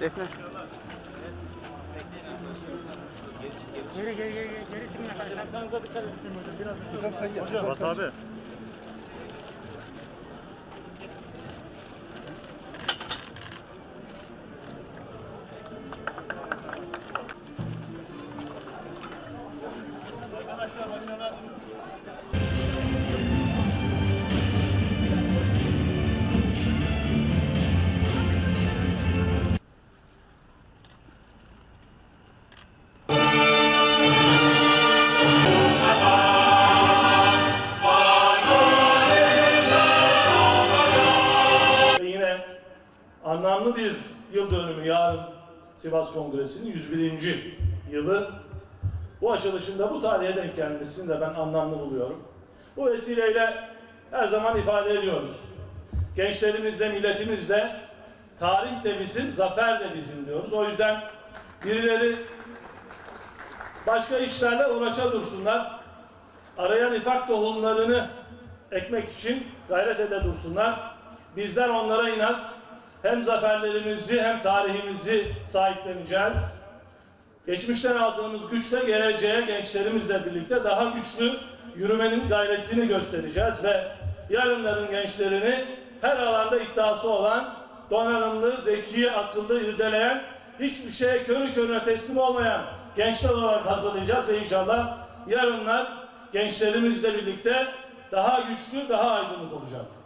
Defne. Geri geri geri geri çıkın. Ayaklarınıza dikkat edin hocam. Biraz hocam sen gel. Hocam Bas abi. Ve anlamlı bir yıl dönümü yarın Sivas Kongresi'nin 101. yılı. Bu açılışında bu tarihe denk gelmesini de ben anlamlı buluyorum. Bu vesileyle her zaman ifade ediyoruz. Gençlerimizle, milletimizle tarih de bizim, zafer de bizim diyoruz. O yüzden birileri başka işlerle uğraşa dursunlar. Araya nifak tohumlarını ekmek için gayret ede dursunlar. Bizler onlara inat hem zaferlerimizi hem tarihimizi sahipleneceğiz. Geçmişten aldığımız güçle geleceğe gençlerimizle birlikte daha güçlü yürümenin gayretini göstereceğiz ve yarınların gençlerini her alanda iddiası olan, donanımlı, zeki, akıllı, irdeleyen, hiçbir şeye körü körüne teslim olmayan gençler olarak hazırlayacağız ve inşallah yarınlar gençlerimizle birlikte daha güçlü, daha aydınlık olacak.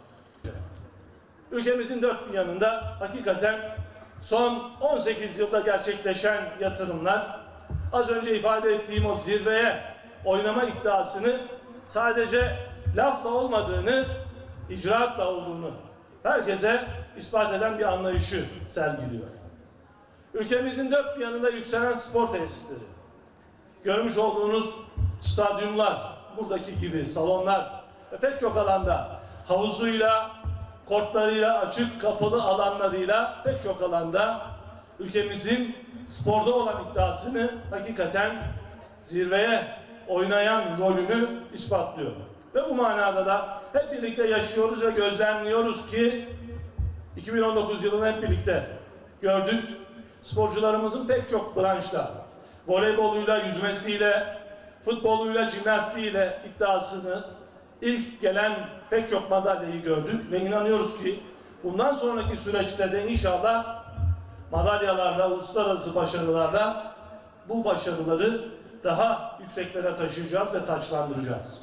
Ülkemizin dört bir yanında hakikaten son 18 yılda gerçekleşen yatırımlar, az önce ifade ettiğim o zirveye oynama iddiasını sadece lafla olmadığını, icraatla olduğunu herkese ispat eden bir anlayışı sergiliyor. Ülkemizin dört bir yanında yükselen spor tesisleri, görmüş olduğunuz stadyumlar, buradaki gibi salonlar ve pek çok alanda havuzuyla, kortlarıyla, açık kapılı alanlarıyla pek çok alanda ülkemizin sporda olan iddiasını hakikaten zirveye oynayan rolünü ispatlıyor. Ve bu manada da hep birlikte yaşıyoruz ve gözlemliyoruz ki 2019 yılını hep birlikte gördük. Sporcularımızın pek çok branşta voleyboluyla, yüzmesiyle, futboluyla, jimnastiğiyle iddiasını ilk gelen pek çok madalyayı gördük ve inanıyoruz ki bundan sonraki süreçte de inşallah madalyalarla, uluslararası başarılarla bu başarıları daha yükseklere taşıyacağız ve taçlandıracağız.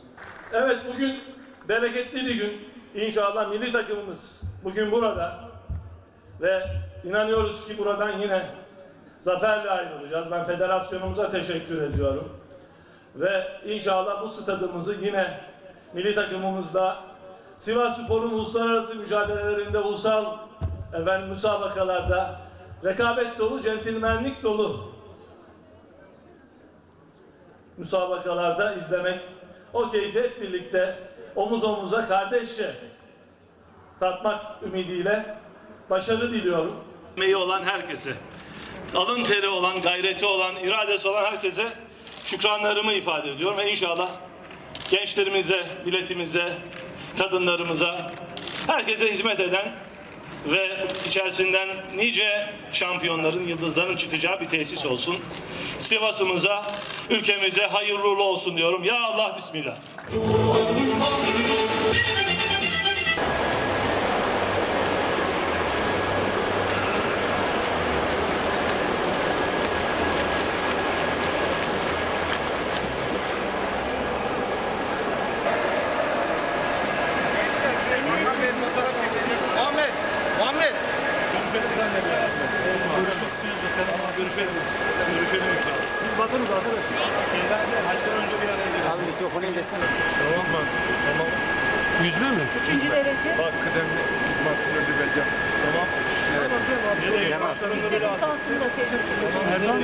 Evet bugün bereketli bir gün. İnşallah milli takımımız bugün burada ve inanıyoruz ki buradan yine zaferle ayrılacağız. Ben federasyonumuza teşekkür ediyorum. Ve inşallah bu stadımızı yine milli takımımızda Sivas Spor'un uluslararası mücadelelerinde, ulusal efendim, müsabakalarda rekabet dolu, centilmenlik dolu müsabakalarda izlemek, o keyfi hep birlikte omuz omuza kardeşçe tatmak ümidiyle başarı diliyorum. Emeği olan herkese, alın teri olan, gayreti olan, iradesi olan herkese şükranlarımı ifade ediyorum ve inşallah gençlerimize, milletimize, kadınlarımıza, herkese hizmet eden ve içerisinden nice şampiyonların, yıldızların çıkacağı bir tesis olsun. Sivas'ımıza, ülkemize hayırlı olsun diyorum. Ya Allah, Bismillah. Görüşelim. Görüşelim inşallah. Biz basarız arkadaşlar. Şeylerde haçtan önce bir araya gelelim. Abi mikrofonu indirsene. Tamam. Tamam. Yüzme mi? Üçüncü derece. Bak kıdemli İsmail Tüneli Belge. Tamam. Evet. Yanar. Yüksek lisansını da ediyorum. Erdoğan